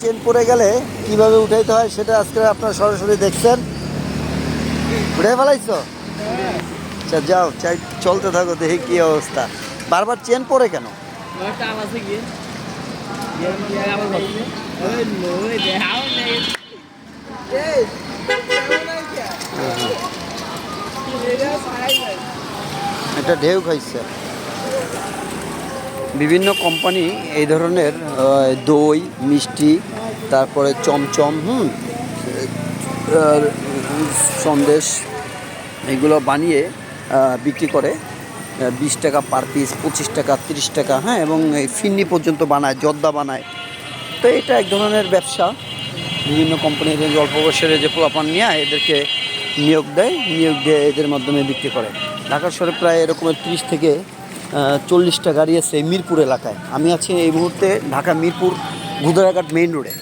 Chain পড়ে গেলে কীভাবে উঠাইতে হয় সেটা আজকে আপনারা সরাসরি দেখছেন। উঠে ফেলাইছো? আচ্ছা যাও চাই চলতে থাকো দেখি কি অবস্থা। বারবার চেন পড়ে কেন? টান আছে কি আবার ভাবছি ওই নই। দেখাও নেই এটা ঢেউ খাইছে। বিভিন্ন কোম্পানি এই ধরনের দই, মিষ্টি, তারপরে চমচম, হুম সন্দেশ, এগুলো বানিয়ে বিক্রি করে বিশ টাকা পার পিস পঁচিশ টাকা, তিরিশ টাকা হ্যাঁ এবং এই ফিন্নি পর্যন্ত বানায়, জর্দা বানায়। তো এটা এক ধরনের ব্যবসা। বিভিন্ন কোম্পানির অল্প বয়সের যে পোলাপান নিয়ে এদেরকে নিয়োগ দেয়, নিয়োগ দিয়ে এদের মাধ্যমে বিক্রি করে। ঢাকা শহরে প্রায় এরকমের তিরিশ থেকে চল্লিশটা গাড়ি আছে মিরপুর এলাকায়। আমি আছি এই মুহূর্তে ঢাকা মিরপুর গুদরাঘাট মেইন রোডে।